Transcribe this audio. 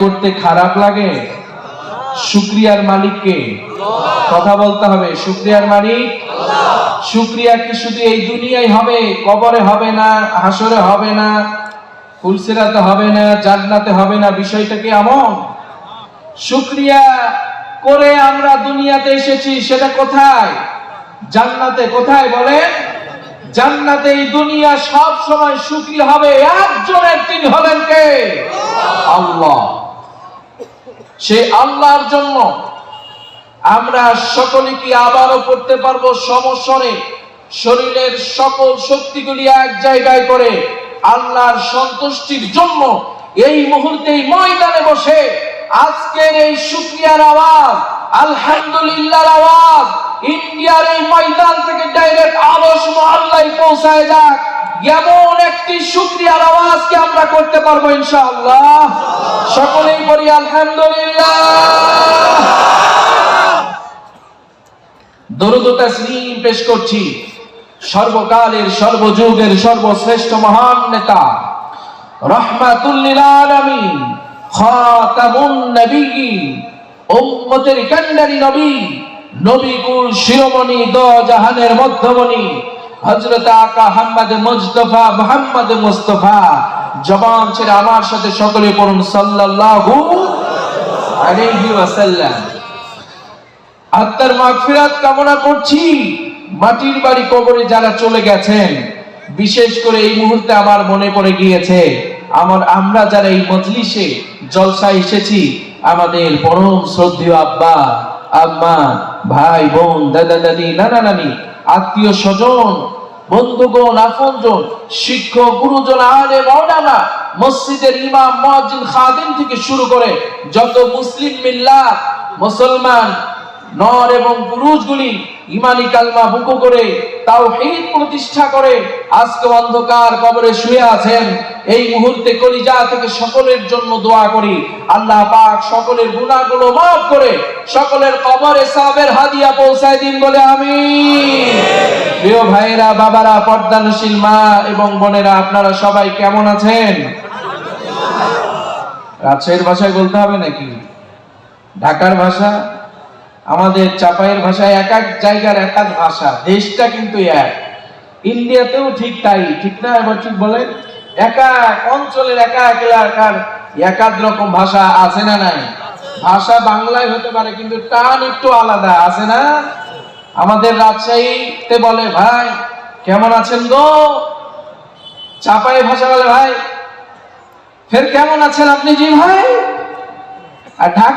করতে খারাপ লাগে? শুক্রিয়ার মালিককে। কথা বলতে হবে শুক্রিয়ার মালিক? শুক্রিয়া কি শুধু এই দুনিয়ায় হবে, কবরে হবে না, হাসরে হবে না, ফুলসিরাতে হবে না, জান্নাতে হবে না? বিষয়টা কি এমন? শুক্রিয়া করে আমরা দুনিয়াতে এসেছি, সেটা কোথায়? জান্নাতে। কোথায় বলে? জান্নাতে এই দুনিয়া সব সময় সুখী হবে। একজনের তিনি হলেন কে? আল্লাহ। সেই আল্লাহর জন্য আমরা সকলে কি আবারও পড়তে পারব সমস্বরে? শরীরের সকল শক্তিগুলি এক জায়গায় করে আল্লাহর সন্তুষ্টির জন্য এই মুহূর্তে ময়দানে বসে আজকের এই শুক্রিয়ার আওয়াজ, আলহামদুলিল্লাহর আওয়াজ, ইন্ডিয়ার এই ময়দান থেকে ডাইরেক্ট আলস মহল্লায় পৌঁছায় যাক। এমন একটি শুক্রিয়ার আওয়াজ কি আমরা করতে পারব ইনশাআল্লাহ। সকলেই বলি আলহামদুলিল্লাহ। দরুদ তাসলিম পেশ করছি। সর্বকালের, সর্বযুগের, সর্বশ্রেষ্ঠ মহান নেতা। রহমাতুল্লিল আলামিন, খাতামুন নবিয়্যিন, উম্মতের কান্ডারি নবী নবী কুল শিরোমণি দ জাহানের মধ্যমণি হযরত আকা হাম্মাদ মুজতফা, মুহাম্মদ মুস্তাফা জবান ছেড়ে আমার সাথে সকলে পড়ুন, সাল্লাল্লাহু আলাইহি ওয়াসাল্লাম। আত্মার মাগফিরাত কামনা করছি। মাটির বাড়ি কবরে যারা চলে গেছেন, বিশেষ করে এই মুহূর্তে আমার মনে পড়ে গিয়েছে, আমার আমরা যারা এই মজলিসে জলসা এসেছি, আমাদের পরম শ্রদ্ধেয় আব্বা, আম্মা, ভাই, বোন, দাদা, দাদি, নানা, নানি আত্মীয় স্বজন, বন্ধুগণ, আপনজন, শিক্ষক, গুরুজন আলে মৌলানা মসজিদের ইমাম, মুয়াজ্জিন, খাদিম থেকে শুরু করে যত মুসলিম মিল্লাত মুসলমান, নর এবং পুরুষগুলি ইমানি কালমা বুকু করে, তাওহীদ প্রতিষ্ঠা করে আজকে অন্ধকার কবরে শুয়ে আছেন। এই মুহূর্তে কলিজা থেকে সকলের জন্য দোয়া করি। আল্লাহ পাক সকলের গুনাহগুলো মাফ করে সকলের কবরে সাবের হাদিয়া পৌঁছায় দিন বলে আমি প্রিয় ভাইরা বাবারা, পর্দানশীল মা এবং বোনেরা, আপনারা সবাই কেমন আছেন? রাজশাহীর ভাষায় বলতে হবে নাকি? ঢাকার ভাষা? আমাদের চাপাইয়ের ভাষায় এক এক জায়গার এক এক ভাষা, দেশটা কিন্তু এক। ইন্ডিয়াতেও ঠিক তাই, ঠিক না এবার ঠিক বলেন? একা এক অঞ্চলের একা এক এলাকার একাদ রকম ভাষা আছে না নাই? ভাষা বাংলায় হতে পারে, কিন্তু টান একটু আলাদা, আছে না? আমাদের রাজশাহীতে বলে, ভাই, কেমন আছেন গো? চাপায় ভাষা বলে, ভাই, ফের কেমন আছেন আপনি জি ভাই? আর ঢাকা